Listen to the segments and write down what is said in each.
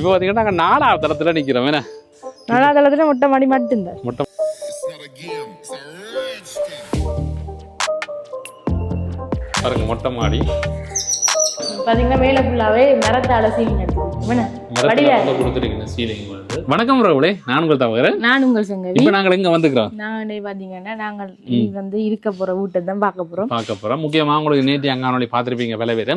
இப்போ பார்த்தீங்கன்னா நாங்கள் நாலாவது தளத்தில் நிற்கிறோம் என்ன? நாலாவது தளத்துல மொட்டை மாடி மட்டும்தான் மொட்டை. பாருங்க மொட்டை மாடி. பாத்தீங்கன்னா மேல ஃபுல்லாவே மரத்தால சீலிங் வணக்கம் ரவுளே நான் உங்கள் தவிர நான் உங்கள் சங்கவி இப்போ நாங்கள் எங்கே வந்துக்கிறோம்? நாங்கள் பாத்தீங்கன்னா நாங்கள் வந்து இருக்க போற வீட்டை தான் பார்க்க போறோம். பார்க்க போகிறோம் முக்கியமாக உங்களுக்கு நேற்று அங்கானொலி பார்த்துருப்பீங்க பல பேர்.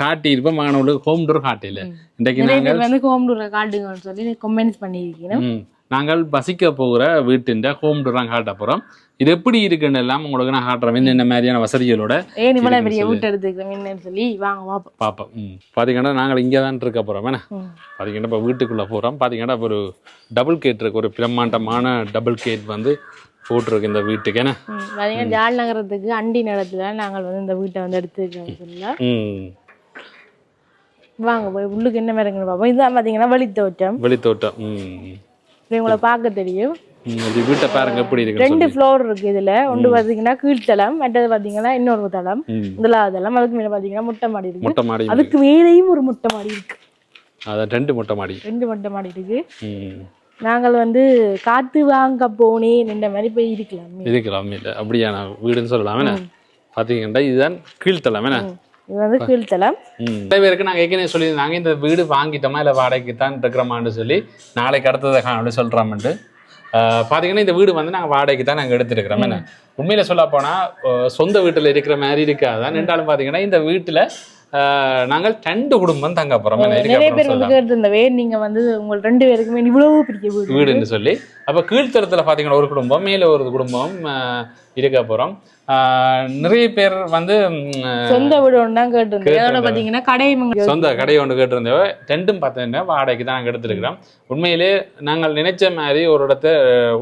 காட்டியிருப்போம் மாணவர்களுக்கு ஹோம் டூர் காட்டியில் இன்றைக்கு நாங்கள் வந்து ஹோம் டூரை காட்டுங்கன்னு சொல்லி கமெண்ட்ஸ் பண்ணியிருக்கீங்க ம், நாங்கள் வசிக்க போகிற வீட்டின் ஹோம் டூர் காட்ட போகிறோம் இது எப்படி இருக்குன்னு எல்லாம் உங்களுக்கு நான் காட்டுறோம் என்னென்ன மாதிரியான வசதிகளோட ஏன் இவ்வளவு பெரிய வீட்டை எடுத்துக்கிறோம் என்னன்னு சொல்லி. வாங்க பார்ப்போம் பார்ப்போம் ம். பார்த்தீங்கன்னா நாங்கள் இங்கே தான் இருக்க போகிறோம் என்ன. பார்த்தீங்கன்னா இப்போ வீட்டுக்குள்ளே போகிறோம் பார்த்தீங்கன்னா ஒரு டபுள் கேட் இருக்கு. ஒரு பிரம்மாண்டமான டபுள் கேட் வந்து போட்டிருக்கு இந்த வீட்டுக்கு. என்ன? ம், பாத்தீங்கன்னா ஜால் நகரத்துக்கு அண்டி நிலத்துல நாங்கள் வந்து இந்த வீட்டை வந்து எடுத்துக்கிறோம் வாங்க போய் உள்ளுக்கு என்ன மாதிரிங்கன்னு பார்ப்போம் இதுதான் பாத்தீங்கன்னா வழித்தோட்டம் வெளித்தோட்டம் ம். இது உங்களை பார்க்க தெரியும். வீட்டை பாருங்க எப்படி இருக்குன்னு ரெண்டு ஃப்ளோர் இருக்கு இதுல. ஒன்று பாத்தீங்கன்னா கீழ்த்தளம் மற்றது பாத்தீங்கன்னா இன்னொரு தளம். முதலாவது தளம் அதுக்கு மேல பாத்தீங்கன்னா மொட்டை மாடி இருக்கு. மொட்டை மாடி அதுக்கு மேலேயும் ஒரு மொட்டை மாடி இருக்கு. அதான் ரெண்டு மொட்டை மாடி. ரெண்டு மொட்டை மாடி இருக்கு. நாங்கள் வந்து காத்து வாங்க போனேன் இந்த மாதிரி போய் இருக்கலாம். இருக்கலாம் இல்லை. அப்படியான வீடுன்னு சொல்லலாம் பார்த்தீங்கன்னா இதுதான் கீழ்த்தளம் என்ன? இது வந்து ம். நிறைய பேருக்கு நாங்கள் ஏற்கனவே சொல்லியிருந்தாங்க இந்த வீடு வாங்கிட்டோமா இல்லை வாடகைக்கு தான் இருக்கிறோமான்னு சொல்லி நாளைக்கு அடுத்ததை காணொலி சொல்கிறோம்ட்டு பார்த்தீங்கன்னா இந்த வீடு வந்து நாங்கள் வாடகைக்கு தான் நாங்கள் எடுத்துருக்கிறோம். என்ன? உண்மையில சொல்ல போனால் சொந்த வீட்டில் இருக்கிற மாதிரி இருக்காதான் ரெண்டாலும் பார்த்தீங்கன்னா இந்த வீட்டில் நாங்கள் ரெண்டு குடும்பம் தங்க என்ன நிறைய பேர் வந்து கேட்டிருந்தவே நீங்க வந்து உங்கள் ரெண்டு பேருக்குமே இவ்வளவு பெரிய வீடு வீடுன்னு சொல்லி. அப்போ கீழ்த்தரத்தில் பார்த்தீங்கன்னா ஒரு குடும்பம் மேலே ஒரு குடும்பம் இருக்க போகிறோம் நிறைய பேர் வந்து சொந்த வீடு ஒன்று தான் கேட்டிருந்தேன். அதோட பாத்தீங்கன்னா கடையமங்க சொந்த கடை ஒன்று கேட்டிருந்தேவ ரெண்டும் பார்த்தீங்கன்னா வாடகைக்கு தான் நாங்கள் எடுத்துருக்கிறோம். உண்மையிலே நாங்கள் நினைச்ச மாதிரி ஒரு இடத்த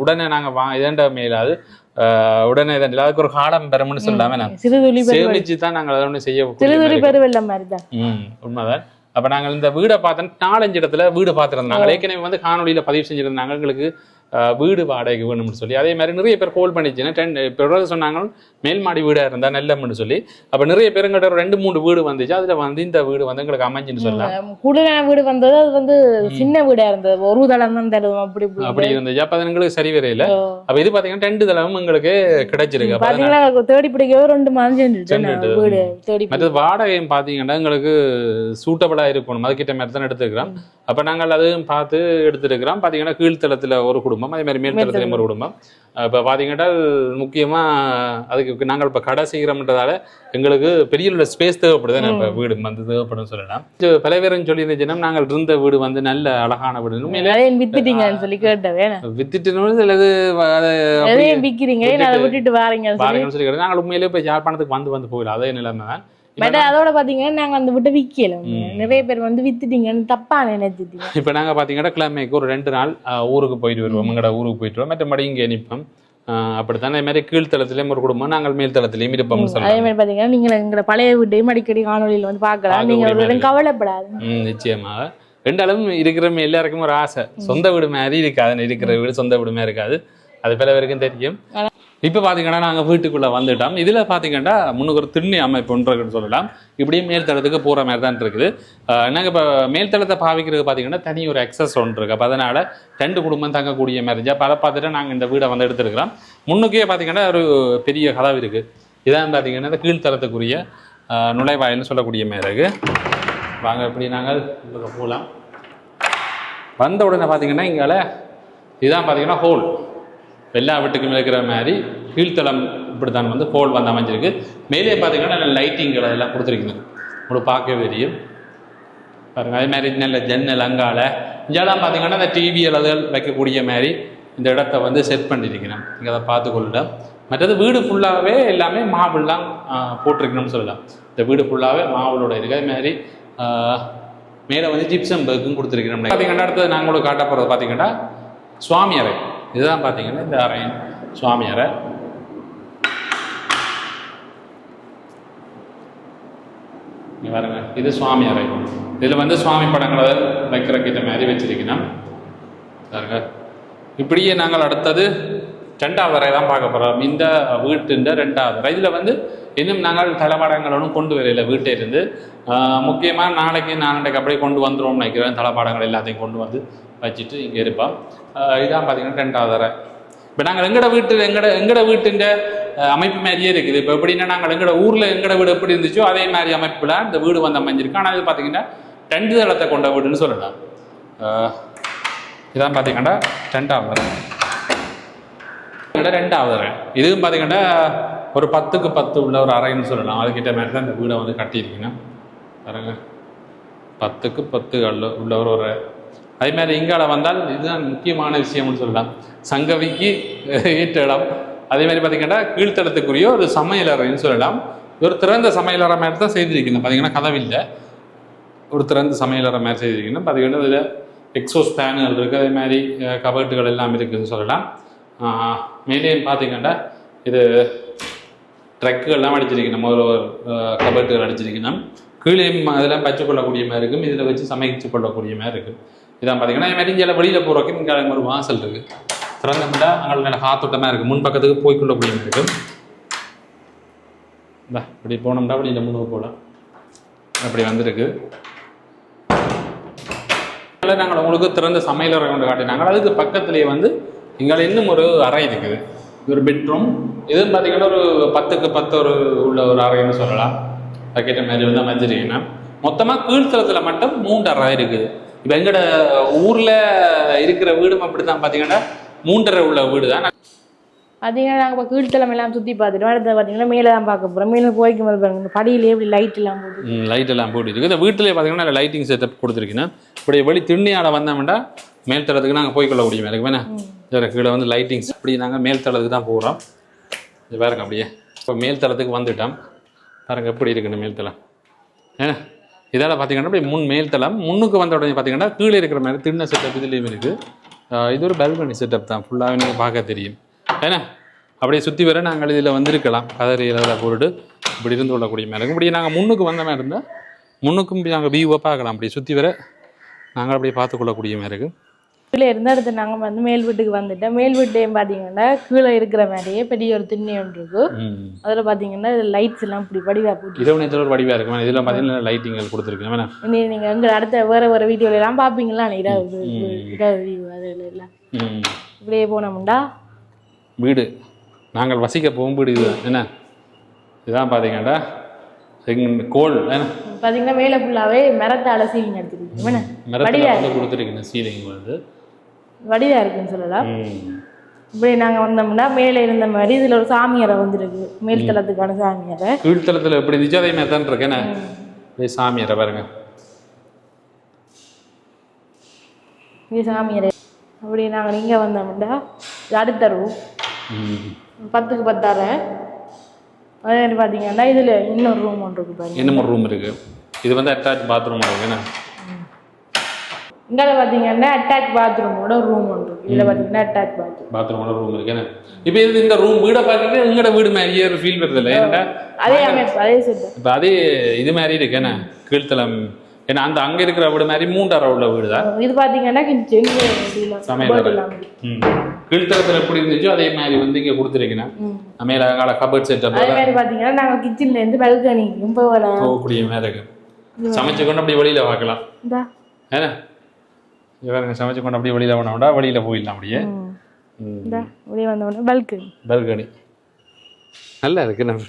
உடனே நாங்கள் வா இதண்ட மேலாது உடனே இதண்ட அதுக்கு ஒரு காலம் பெறமுன்னு சொல்லாம பெரு சேமிச்சு தான் நாங்கள் அதை ஒன்று செய்ய சிறுதுளி பெருவெல்லம் மாதிரி. தான் ம் உண்மைதான். அப்போ நாங்கள் இந்த வீடை பார்த்தோம் நாலஞ்சு இடத்துல வீடு பார்த்துருந்தோம். நாங்கள் ஏற்கனவே வந்து காணொலியில் பதிவு செஞ்சிருந்தாங்க எங்களுக்கு வீடு வாடகைக்கு வேணும்னு சொல்லி. அதே மாதிரி நிறைய பேர் கோல் பண்ணிச்சுன்னா டென் பிறகு சொன்னாங்க மேல் மாடி வீடாக இருந்தால் நல்லம்னு சொல்லி. அப்போ நிறைய பேர் எங்கிட்ட ரெண்டு மூணு வீடு வந்துச்சு. அதில் வந்து இந்த வீடு வந்து எங்களுக்கு அமைஞ்சுன்னு சொல்லலாம். கூடுதலான வீடு வந்தது அது வந்து சின்ன வீடா இருந்தது. ஒரு தளம் தான் தருவோம் அப்படி அப்படி இருந்துச்சு. அப்போ அது எங்களுக்கு சரி வரையில. அப்போ இது பார்த்தீங்கன்னா ரெண்டு தளமும் எங்களுக்கு கிடைச்சிருக்கு. அப்போ பாத்தீங்கன்னா தேடி பிடிக்கவே ரெண்டு மாதம். வீடு தேடி மற்றது வாடகையும் பார்த்தீங்கன்னா எங்களுக்கு சூட்டபிளாக இருக்கணும். அதுக்கிட்ட மாதிரி தான் எடுத்துருக்கிறோம். அப்போ நாங்கள் அதையும் பார்த்து எடுத்துருக்கிறோம். பார்த்தீங்கன்னா கீழ்த்தளத்தில் ஒரு குடும்பம். அதே மாதிரி மேல்தளத்துலையும் ஒரு குடும்பம். இப்போ பார்த்தீங்கன்னா முக்கியமாக அதுக்கு நாங்கள் இப்போ கடை செய்கிறோம்ன்றதால எங்களுக்கு பெரிய உள்ள ஸ்பேஸ் தேவைப்படுது. இப்போ வீடு வந்து தேவைப்படும் சொல்லலாம் பல பேரும் சொல்லி இருந்துச்சுன்னா நாங்கள் இருந்த வீடு வந்து நல்ல அழகான வீடு. வித்துட்டீங்கன்னு சொல்லி கேட்டவே வித்துட்டு அல்லது அதை விட்டுட்டு வாரீங்கன்னு சொல்லி. கேட்டேன். நாங்கள் உண்மையிலே போய் யாழ்ப்பாணத்துக்கு வந்து வந்து போகல. அதே நிலைமை தான் பட் அதோட பாத்தீங்கன்னா நாங்க அந்த விட்டு விக்கல. நிறைய பேர் வந்து வித்துட்டீங்கன்னு தப்பா நினைச்சிட்டீங்க. இப்போ நாங்கள் பார்த்தீங்கன்னா கிழமைக்கு ஒரு ரெண்டு நாள் ஊருக்கு போயிட்டு வருவோம். எங்களோட ஊருக்கு போயிட்டு வருவோம். மற்றபடி இங்கே நிற்போம் அப்படித்தான்? மாதிரி கீழ்த்தளத்திலையும் ஒரு குடும்பம் நாங்கள் மேல்தளத்திலையும் இருப்போம்னு அதே மாதிரி பாத்தீங்கன்னா நீங்க எங்களோட பழைய வீட்டையும் அடிக்கடி காணொலியில வந்து பார்க்கலாம். பார்க்க நீங்க கவலைப்படாது. நிச்சயமாக. ரெண்டு அளவும் இருக்கிற எல்லாருக்கும் ஒரு ஆசை. சொந்த வீடு மாதிரி இருக்காது இருக்கிற வீடு சொந்த வீடு மாதிரி இருக்காது. அது பல பேருக்கும் தெரியும். இப்போ பார்த்தீங்கன்னா நாங்கள் வீட்டுக்குள்ளே வந்துட்டோம். இதில் பார்த்தீங்கன்னா முன்னுக்கு ஒரு திண்ணி அமைப்புன்றதுன்னு சொல்லலாம். இப்படியே மேல்தளத்துக்கு போகிற மாதிரி தான் இருக்குது. நாங்கள் இப்போ மேல்தளத்தை பாவிக்கிறது பார்த்தீங்கன்னா தனி ஒரு எக்ஸஸ் ஒன்று இருக்குது அப்போ அதனால் ரெண்டு குடும்பம் தங்கக்கூடிய மாதிரி இருந்துச்சு அப்போ அதை பார்த்துட்டு நாங்கள் இந்த வீடை வந்து எடுத்துருக்கிறோம். முன்னுக்கே பார்த்தீங்கன்னா ஒரு பெரிய கதவு இருக்குது இதான் பார்த்தீங்கன்னா இந்த கீழ்த்தளத்துக்குரிய நுழைவாயில்னு சொல்லக்கூடிய மாதிரி இருக்குது வாங்க இப்படி நாங்கள் போகலாம். வந்த உடனே பார்த்தீங்கன்னா இங்கால இதுதான் பார்த்தீங்கன்னா ஹோல் எல்லா வீட்டுக்கும் இருக்கிற மாதிரி கீழ்த்தளம் இப்படி தான் வந்து ஹோல் வந்து அமைஞ்சிருக்கு. மேலே பார்த்தீங்கன்னா நல்ல லைட்டிங்கள் எல்லாம் கொடுத்துருக்குங்க. உங்களுக்கு பார்க்கவே தெரியும். பாருங்கள் அதே மாதிரி நல்ல ஜன்னல் அங்கால இங்கெல்லாம் பார்த்தீங்கன்னா இந்த டிவி அளவுகள் வைக்கக்கூடிய மாதிரி இந்த இடத்த வந்து செட் பண்ணியிருக்கிறேன் இங்கே அதை பார்த்து மற்றது வீடு ஃபுல்லாகவே எல்லாமே மாவுலாம் போட்டிருக்கணும்னு சொல்லலாம். இந்த வீடு ஃபுல்லாகவே மாவுளோட இருக்குது அதே மாதிரி மேலே வந்து ஜிப்சம் பர்க்கும் கொடுத்துருக்கிறோம். பார்த்தீங்கன்னா அடுத்தது நாங்கள் உங்களுக்கு காட்ட போகிறது பார்த்தீங்கன்னா சுவாமி அறை. இதுதான் பார்த்தீங்கன்னா இந்த அரையன் சுவாமி அறை பாருங்க இது சுவாமி அறை இதில் வந்து சுவாமி படங்களை வைக்கிற கிட்ட மாதிரி வச்சிருக்கணும். பாருங்க. இப்படியே நாங்கள் அடுத்தது ரெண்டாவது அறை தான் பார்க்க போகிறோம் இந்த வீட்டின் ரெண்டாவது அறை. இதில் வந்து இன்னும் நாங்கள் தளபாடங்கள் ஒன்றும் கொண்டு வரையில வீட்டை இருந்து. முக்கியமாக நாளைக்கு நாளைக்கு அப்படியே கொண்டு வந்துருவோம் நினைக்கிறேன். தளபாடங்கள் எல்லாத்தையும் கொண்டு வந்து வச்சுட்டு இங்கே இருப்போம். இதான் பார்த்தீங்கன்னா ரெண்டாவது அறை. இப்போ நாங்கள் எங்கட வீட்டு எங்கட எங்கட வீட்டின் அமைப்பு மாதிரியே இருக்குது. இப்போ எப்படின்னா நாங்கள் எங்கட ஊரில் எங்கட வீடு எப்படி இருந்துச்சோ அதே மாதிரி அமைப்பில் இந்த வீடு வந்து அமைஞ்சிருக்கு. ஆனால் இது பார்த்தீங்கன்னா ரெண்டு தளத்தை கொண்ட வீடுன்னு சொல்லலாம். இதான் பார்த்தீங்கன்னா ரெண்டாவது அறை. இட ரெண்டாவது அறை இதுவும் பார்த்தீங்கன்னா ஒரு பத்துக்கு பத்து உள்ள ஒரு அறைன்னு சொல்லலாம். அதுக்கிட்ட மாதிரி தான் இந்த வீடை வந்து கட்டியிருக்கீங்க. பாருங்க. பத்துக்கு பத்து உள்ள உள்ள ஒரு அறை. அதே மாதிரி இங்கால வந்தால் இதுதான் முக்கியமான விஷயம்னு சொல்லலாம். சங்கவிக்கு ஏற்ற இடம். அதே மாதிரி பார்த்தீங்கன்னா கீழ்த்தளத்துக்குரிய ஒரு சமையலறைன்னு சொல்லலாம். ஒரு திறந்த சமையலறை மாதிரி தான் செய்திருக்கணும் பார்த்தீங்கன்னா கதவில்லை ஒரு திறந்த சமையலறை மாதிரி செய்திருக்கீங்கன்னா பார்த்தீங்கன்னா இதில் எக்ஸோஸ் ஃபேனுகள் இருக்குது அதே மாதிரி கபர்ட்டுகள் எல்லாம் இருக்குதுன்னு சொல்லலாம். ஆஹ். பார்த்தீங்கன்னா இது ட்ரக்குகள்லாம் அடிச்சிருக்கணும். ஒரு கபட்டுகள் அடிச்சிருக்கணும். கீழே அதெல்லாம் பச்சு கொள்ளக்கூடிய மாதிரி இருக்கும். இதில் வச்சு சமைச்சு கொள்ளக்கூடிய மாதிரி இருக்கும். இதான் பார்த்தீங்கன்னா இது மாதிரி இங்கே வெளியில் போகிறக்கு இங்கே ஒரு வாசல் இருக்குது திறந்தோம்னா அங்கே நல்ல காத்தோட்டமாக இருக்குது முன் பக்கத்துக்கு போய் கொள்ளக்கூடிய மாதிரி இருக்கும். இந்த இப்படி போனோம்னா இந்த முன்னுக்கு போகலாம். அப்படி வந்திருக்கு. நாங்கள் உங்களுக்கு திறந்த சமையலறை கொண்டு காட்டினாங்க. அதுக்கு பக்கத்துலேயே வந்து இங்கே இன்னும் ஒரு அறை இருக்குது. இது ஒரு பெட்ரூம் இதுவும் பார்த்தீங்கன்னா ஒரு பத்துக்கு பத்து ஒரு உள்ள ஒரு அறைன்னு சொல்லலாம். பக்கெட் மாதிரி வந்து அமைஞ்சிருக்கீங்கன்னா மொத்தமாக கீழ்த்தளத்தில் மட்டும் மூன்று அறை இருக்குது. இப்போ எங்கட ஊரில் இருக்கிற வீடும் அப்படி தான் பார்த்தீங்கன்னா மூன்றரை உள்ள வீடு தான் பார்த்தீங்கன்னா நாங்கள் இப்போ கீழ்த்தலம் எல்லாம் சுற்றி பார்த்துட்டு அடுத்து பார்த்தீங்கன்னா மேலே தான் பார்க்க போகிறோம் மேலே போய்க்கும் போது பாருங்க இந்த படியிலே இப்படி லைட் எல்லாம் போகுது லைட் எல்லாம் போட்டு இருக்கு இந்த வீட்டிலே பார்த்தீங்கன்னா லைட்டிங் செட்டப் கொடுத்துருக்கீங்கன்னா இப்படி வெளி திண்ணியால் வந்தோம்னா மேல் தளத்துக்கு நாங்கள் போய் கொள்ள முடியும். எனக்கு வேணா வேறு கீழே வந்து லைட்டிங்ஸ் இப்படி நாங்கள் மேல் தளத்துக்கு தான் போகிறோம் இது பாருங்க அப்படியே. இப்போ மேல் தளத்துக்கு வந்துட்டோம். பாருங்க எப்படி இருக்குன்னு மேல் தளம். ஏன்னா இதால் பார்த்தீங்கன்னா அப்படியே முன் மேல் தளம். முன்னுக்கு வந்த உடனே பார்த்தீங்கன்னா கீழே இருக்கிற மாதிரி திண்ண செட்டப் இதுலேயும் இருக்குது இது ஒரு பல்கனி செட்டப் தான். ஃபுல்லாகவே நீங்கள் பார்க்க தெரியும். ஏன்னா அப்படியே சுற்றி வர நாங்கள் இதில் வந்திருக்கலாம். கதறி இதில் போட்டுட்டு இப்படி இருந்து கொள்ளக்கூடிய மாதிரி இருக்கும் இப்படி நாங்கள் முன்னுக்கு வந்த மாதிரி இருந்தால் முன்னுக்கும் நாங்கள் வியூவை பார்க்கலாம். அப்படி சுற்றி வர நாங்கள் அப்படியே பார்த்து கொள்ளக்கூடிய மாதிரி இருக்குது கீழே இருந்து அடுத்து நாங்கள் வந்து மேல் வீட்டுக்கு வந்துட்டோம். மேல் வீட்டையும் பார்த்தீங்கன்னா கீழே இருக்கிற மாதிரியே பெரிய ஒரு திண்ணை ஒன்று இருக்கு அதில் பார்த்தீங்கன்னா லைட்ஸ் எல்லாம் இப்படி வடிவா போட்டு இரவு நேரத்தில் ஒரு வடிவாக இருக்கும். இதில் பார்த்தீங்கன்னா லைட்டிங்கள் கொடுத்துருக்கேன் வேணா இனி நீங்கள் எங்க அடுத்த வேற வேற வீடியோல எல்லாம் பார்ப்பீங்களா இரவு இரவு அதில் எல்லாம். இப்படியே போனோம்டா. வீடு. நாங்கள் வசிக்க போகும் வீடு இது என்ன? இதுதான் பார்த்தீங்கன்னா எங்க கோல். பார்த்தீங்கன்னா மேலே ஃபுல்லாகவே மரத்தால சீலிங் எடுத்துருக்கீங்க மரத்தில் வந்து கொடுத்துருக்கேன் சீலிங் வந்து. வடிவா இருக்குன்னு சொல்லலாம். இப்படி நாங்கள் வந்தோம்னா மேலே இருந்த மாதிரி இதில் ஒரு சாமியறை வந்துருக்கு. மேல் தளத்துக்கான சாமியறை கீழ்த்தளத்தில் எப்படி இருந்துச்சோ அதே மாதிரி தான் இருக்கேன் சாமியாரை பாருங்க. இது சாமியறை அப்படி நாங்கள் இங்கே வந்தோம்னா அடுத்த ரூம் பத்துக்கு பத்தாறு. அதே மாதிரி பார்த்தீங்கன்னா இதில் இன்னொரு ரூம் ஒன்று இருக்கு பாருங்க. இன்னும் ஒரு ரூம் இருக்குது இது வந்து அட்டாச் பாத்ரூம் இருக்கு என்ன? இங்கே பார்த்தீங்கன்னா அட்டாச் பாத்ரூமோட ரூம் ஒன்று இதில் பார்த்தீங்கன்னா அட்டாச் பாத்ரூம் பாத்ரூமோட ரூம் இருக்கு. என்ன? இப்போ இது இந்த ரூம் வீடை பார்க்கறது எங்களோட வீடு மாதிரியே ஒரு ஃபீல் வருது இல்லை? அதே அமைப்பு அதே செட்டு இப்போ அதே இது மாதிரி இருக்கு. என்ன? கீழ்த்தளம். ஏன்னா அந்த அங்கே இருக்கிற வீடு மாதிரி மூன்றரை உள்ள வீடு தான் இது பார்த்தீங்கன்னா சமையல் கீழ்த்தளத்தில் எப்படி இருந்துச்சோ அதே மாதிரி வந்து இங்கே கொடுத்துருக்கேன். மேலே கால கபட் செட்டப் அதே மாதிரி பார்த்தீங்கன்னா நாங்கள் கிச்சன்லேருந்து பல்கனிக்கும் போகலாம். போகக்கூடிய மாதிரி இருக்கு. சமைச்சு கொண்டு அப்படியே வெளியில் பார்க்கலாம். ஏன்னா இவருங்க சமைச்சு கொண்டு அப்படியே வெளியில் போனோம்னா வெளியில் போயிடலாம் அப்படியே. இப்படியே வந்தோடனே பல்கனி பல்கனி. நல்லா இருக்கு நம்ம.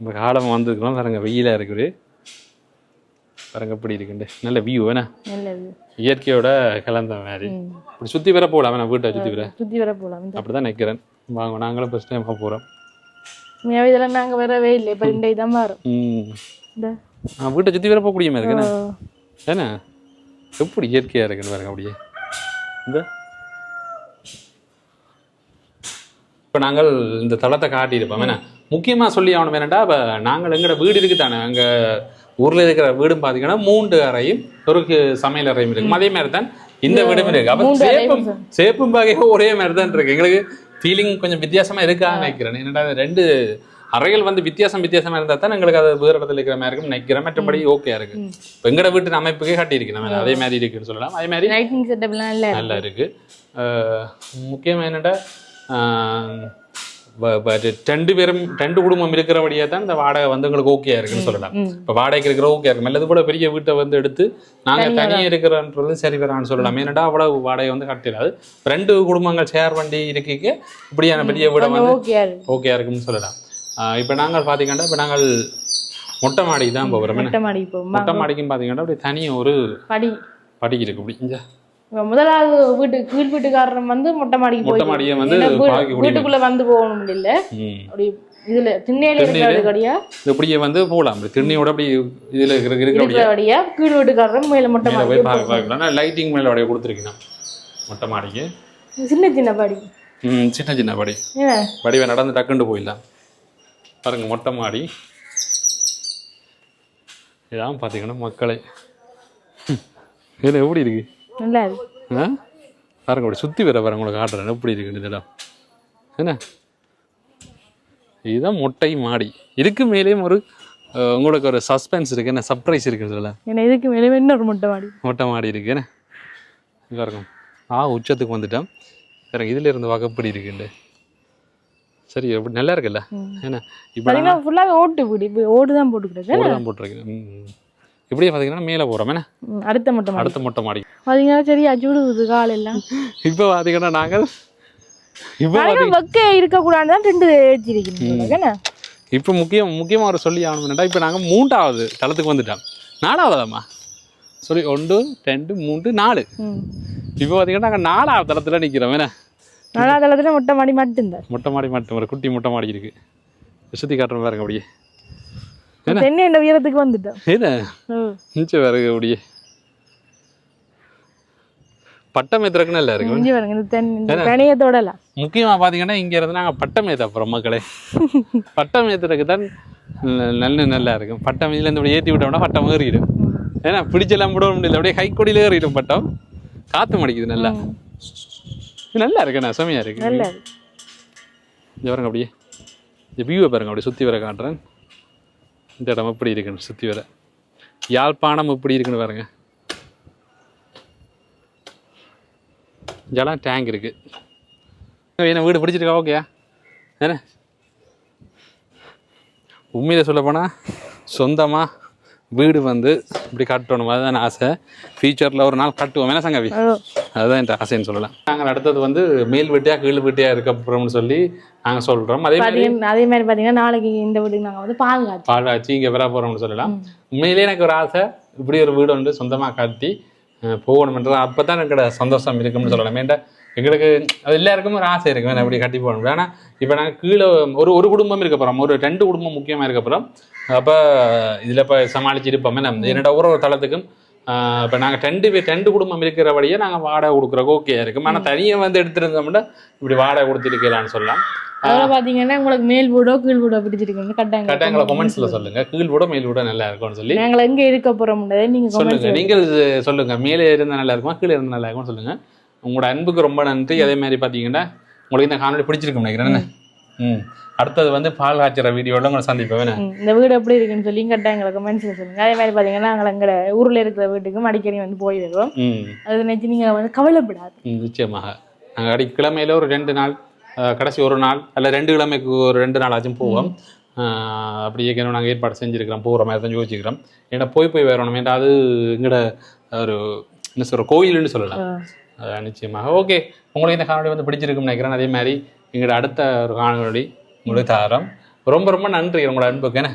நம்ம காலம் வந்திருக்கிறோம். பாருங்க வெயிலாக இருக்குது பாருங்க எப்படி இருக்குண்டு நல்ல வியூ வேணா. இயற்கையோட கலந்த மாதிரி. இப்படி சுற்றி வர போகலாம். வேணா வீட்டை சுற்றி வர சுற்றி வர போகலாம். அப்படி தான் நிற்கிறேன் வாங்க நாங்களும் ஃபஸ்ட் டைம் போகிறோம் இதெல்லாம் நாங்கள் வரவே இல்லை. இப்போ ரெண்டு இதான் வரோம். ஆ, வீட்டை சுற்றி வர போகக்கூடிய மாதிரி இருக்குண்ணே ஏன்னா எப்படி இயற்கையாக இருக்குன்னு பாருங்க அப்படியே. இந்த. இப்போ நாங்கள் இந்த தளத்தை காட்டியிருப்போம். என்ன? முக்கியமாக சொல்லி ஆகணும் என்னடா இப்போ நாங்கள் எங்களோட வீடு இருக்கு தானே அங்கே ஊரில் இருக்கிற வீடும் பார்த்தீங்கன்னா மூன்று அறையும் ஒரு சமையல் அறையும் இருக்கும். அதே மாதிரி தான் இந்த வீடும் இருக்கு. அப்போ சேப்பும் சேப்பும் வகையும் ஒரே மாதிரி தான் இருக்கு. எங்களுக்கு ஃபீலிங் கொஞ்சம் வித்தியாசமா இருக்கான்னு நினைக்கிறேன். என்னடா ரெண்டு அறைகள் வந்து வித்தியாசம் வித்தியாசமா இருந்தால் தான் எங்களுக்கு அது வேறு இடத்துல இருக்கிற மாதிரி இருக்கும். நினைக்கிறேன். மற்றபடி ஓகே இருக்கு. இப்போ எங்கட வீட்டு அமைப்புக்கே கட்டியிருக்கு. நம்ம அதே மாதிரி இருக்குன்னு சொல்லலாம். அதே மாதிரி நல்லா இருக்கு. முக்கியமா என்னடா ரெண்டு பேரும் ரெண்டு குடும்பம் இருக்கிறபடியே தான் இந்த வாடகை வந்து உங்களுக்கு ஓகே இருக்குன்னு சொல்லலாம். இப்போ வாடகைக்கு இருக்கிற ஓகே இருக்கும். அல்லது கூட பெரிய வீட்டை வந்து எடுத்து நாங்கள் தனியாக இருக்கிறன்றது சரி வரான்னு சொல்லலாம். ஏன்னாடா அவ்வளவு வாடகை வந்து கட்டிடாது. ரெண்டு குடும்பங்கள் ஷேர் வண்டி இருக்க இப்படியான பெரிய வீடை வந்து ஓகே ஓகே இருக்குன்னு சொல்லலாம். இப்போ நாங்கள் பார்த்தீங்கன்னா இப்போ நாங்கள் மொட்டை மாடிக்கு தான் போகிறோம். மொட்டை மாடி இப்போ மொட்டை மாடிக்கும் பார்த்தீங்கன்னா அப்படி தனியாக ஒரு படி. படி இருக்கு இங்க. இப்ப முதலாவது வீட்டு கீழ் வீட்டுக்காரன் வந்து மொட்டை மாடிக்கு மொட்டை மாடியை வந்து வீட்டுக்குள்ள வந்து போகணும் இல்ல. அப்படி இதுல திண்ணையில இது இப்படியே வந்து போகலாம். அப்படி திருநீயோட அப்படி இதில் இருக்கிற இருக்கிறபடியே இருக்கிறபடியா கீழ் வீட்டுக்காரன் மேல மொட்டை மாடி பார்க்கலாம் லைட்டிங் மேலே அப்படியே கொடுத்துருக்கேன். மொட்டை மாடிக்கு. சின்ன சின்ன படி. ம் சின்ன சின்ன படி. வடிவை நடந்து டக்குண்டு போயிடலாம். பாருங்க மொட்டை மாடி. இதான் பார்த்தீங்கன்னா மக்களை. இதில் எப்படி இருக்கு? நல்லா இருக்கு. ஆ? பாருங்க அப்படி சுற்றி வர பாருங்க உங்களுக்கு காட்டுறேன் எப்படி இருக்குன்னு இதெல்லாம் என்ன? இதுதான் மொட்டை மாடி. இதுக்கு மேலேயும் ஒரு உங்களுக்கு ஒரு சஸ்பென்ஸ் இருக்கு. என்ன சர்ப்ரைஸ் இருக்குன்னு சொல்ல ஏன்னா இதுக்கு மேலே இன்னொரு மொட்டை மாடி? மொட்டை மாடி இருக்கு. என்ன? இருக்கும் ஆ உச்சத்துக்கு வந்துட்டோம் பாருங்க இதுல இருந்து வகப்படி இருக்குண்டு சரி நல்லா இருக்குல்ல? என்ன இப்போ ஃபுல்லாவே ஓட்டு வீடு இப்போ ஓடு தான் போட்டுக்கிட்டு தான் போட்டிருக்கேன். இப்படியே பார்த்தீங்கன்னா மேலே போகிறோம் என்ன? அடுத்த மொட்டை மாடி. அடுத்த மொட்டை மாடி. பாத்தீங்கன்னா சரி அச்சுடுது கால் எல்லாம் இப்போ பார்த்தீங்கன்னா நாங்கள் வெக்க இருக்கக்கூடாதுன்னு தான் ரெண்டு ஏற்றிருக்கீங்க இப்போ முக்கியம் முக்கியமாக ஒரு சொல்லி ஆகணும்னா இப்போ நாங்கள் மூன்றாவது தளத்துக்கு வந்துட்டோம். நாலாவதாம்மா? சொல்லி ஒன்று ரெண்டு மூன்று நாலு. இப்போ பார்த்தீங்கன்னா நாங்கள் நாலாவது தளத்தில் நிற்கிறோம் என்ன? நாலாவது தளத்துல மொட்டை மாடி மட்டும்தான் மொட்டை மாடி மட்டும் ஒரு குட்டி மொட்டை மாடி இருக்கு. சுற்றி காட்டுற பாருங்க அப்படியே. தென்னை இந்த உயரத்துக்கு வந்துட்டோம். என்ன? ம். நிச்சயம் பாருங்க அப்படியே. பட்டம் ஏத்துறதுக்குன்னு இல்லை இருக்கு. இங்க பாருங்க இந்த தென் இந்த கணியத்தோடலாம் முக்கியமாக பார்த்தீங்கன்னா இங்கே இருந்து நாங்கள் பட்டம் ஏற்ற போகிறோம் மக்களே. பட்டம் ஏற்றுறதுக்கு தான் நல்ல நல்லா இருக்கும். பட்டம் இதுலேருந்து இப்படி ஏற்றி விட்டோம்னா பட்டம் ஏறிடும். ஏன்னா பிடிச்செல்லாம் விட முடியல. அப்படியே கைக்கொடியில ஏறிடும் பட்டம். காற்று மடிக்குது நல்லா. நல்லா இருக்குண்ணா செமையாக இருக்கு. நல்லா இருக்கு. இங்க பாருங்க அப்படியே. இந்த வியூவை பாருங்க அப்படியே சுற்றி வர காட்டுறேன். இந்த இடம் எப்படி இருக்குன்னு சுற்றி வர. யாழ்ப்பாணம் எப்படி இருக்குன்னு பாருங்க. இங்கெல்லாம் டேங்க் இருக்கு. என்ன வீடு பிடிச்சிருக்கா? ஓகேயா என்ன? உண்மையில சொல்ல போனால் சொந்தமாக வீடு வந்து இப்படி கட்டணும் அதுதான் ஆசை. ஃபியூச்சரில் ஒரு நாள் கட்டுவோம். என்ன சங்கவி? அதுதான் என் ஆசைன்னு சொல்லலாம் நாங்கள் அடுத்தது வந்து மேல் வீட்டியா கீழ் வீட்டியா இருக்க போகிறோம்னு சொல்லி நாங்கள் சொல்கிறோம் அதே மாதிரி அதே மாதிரி பாத்தீங்கன்னா நாளைக்கு இந்த வீட்டுக்கு நாங்க வந்து பால் காய்ச்சி. பால் காய்ச்சி இங்கே வர போகிறோம்னு சொல்லலாம். உண்மையிலேயே எனக்கு ஒரு ஆசை இப்படி ஒரு வீடு வந்து சொந்தமாக கட்டி போகணும்ன்றது அப்போ தான் எனக்கு சந்தோஷம் இருக்கும்னு சொல்லலாம். ஏன்டா எங்களுக்கு அது எல்லாருக்கும் ஒரு ஆசை இருக்கும் நான் இப்படி கட்டி போகணும். ஆனால் இப்போ நாங்கள் கீழே ஒரு ஒரு குடும்பம் இருக்க போகிறோம் ஒரு ரெண்டு குடும்பம் முக்கியமாக இருக்க போகிறோம் அப்போ இதில் இப்போ சமாளிச்சு இருப்போம். என்ன என்னோட ஒரு ஒரு தளத்துக்கும் இப்போ நாங்கள் ரெண்டு பேர் ரெண்டு குடும்பம் இருக்கிறபடியே நாங்கள் வாடகை கொடுக்குறக்கு ஓகே இருக்கும் ஆனால் தனியாக வந்து எடுத்துருந்தோம்னா இப்படி வாடகை கொடுத்துருக்கலான்னு சொல்லலாம். அதுல பாத்தீங்கன்னா உங்களுக்கு மேல் வீடோ கீழ் வீடோ பிடிச்சிருக்கீங்க கட்டாங்க கட்டாயங்களை கொமெண்ட்ஸில் சொல்லுங்கள் கீழ் விட மேல் விட நல்லா இருக்கும்னு சொல்லி. நாங்கள் எங்க இருக்க போறோம்ன்றதை நீங்க சொல்லுங்க. நீங்கள் இது சொல்லுங்க. மேலே இருந்தா நல்லா இருக்குமா கீழே இருந்தா நல்லா இருக்கும்னு சொல்லுங்க. உங்களோட அன்புக்கு ரொம்ப நன்றி. அதே மாதிரி பார்த்தீங்கன்னா உங்களுக்கு இந்த காணொலி பிடிச்சிருக்கும் நினைக்கிறேன். அடுத்தது வந்து பால் காய்ச்சற வீடியோவில் உங்களை சந்திப்பேன்? இந்த வீடு எப்படி இருக்குன்னு சொல்லி கட்டாயங்களை கமெண்ட்ஸ்ல சொல்லுங்க. அதே மாதிரி பாத்தீங்கன்னா நாங்கள் எங்க ஊர்ல இருக்கிற வீட்டுக்கும் அடிக்கடி வந்து போய் வருவோம் அது நினைச்சு நீங்க வந்து கவலைப்படாது. நிச்சயமாக. நாங்கள் அடி கிழமையில ஒரு ரெண்டு நாள் கடைசி ஒரு நாள் அல்ல ரெண்டு கிழமைக்கு ஒரு ரெண்டு நாள் ஆச்சும் போவோம் அப்படி ஏற்கனவே நாங்கள் ஏற்பாடு செஞ்சுருக்கிறோம் போகிற மாதிரி தான் யோசிச்சுக்கிறோம் ஏன்னா போய் போய் வரணும். ஏன்னா அது எங்களோட ஒரு என்ன சொல்ற கோயில்னு சொல்லலாம். நிச்சயமாக. ஓகே. உங்களுக்கு இந்த காணொலி வந்து பிடிச்சிருக்கும்னு நினைக்கிறேன். அதே மாதிரி எங்களோட அடுத்த ஒரு காணொலி முழு தாரம் ரொம்ப ரொம்ப நன்றி. உங்களோட அன்புக்கு என்ன?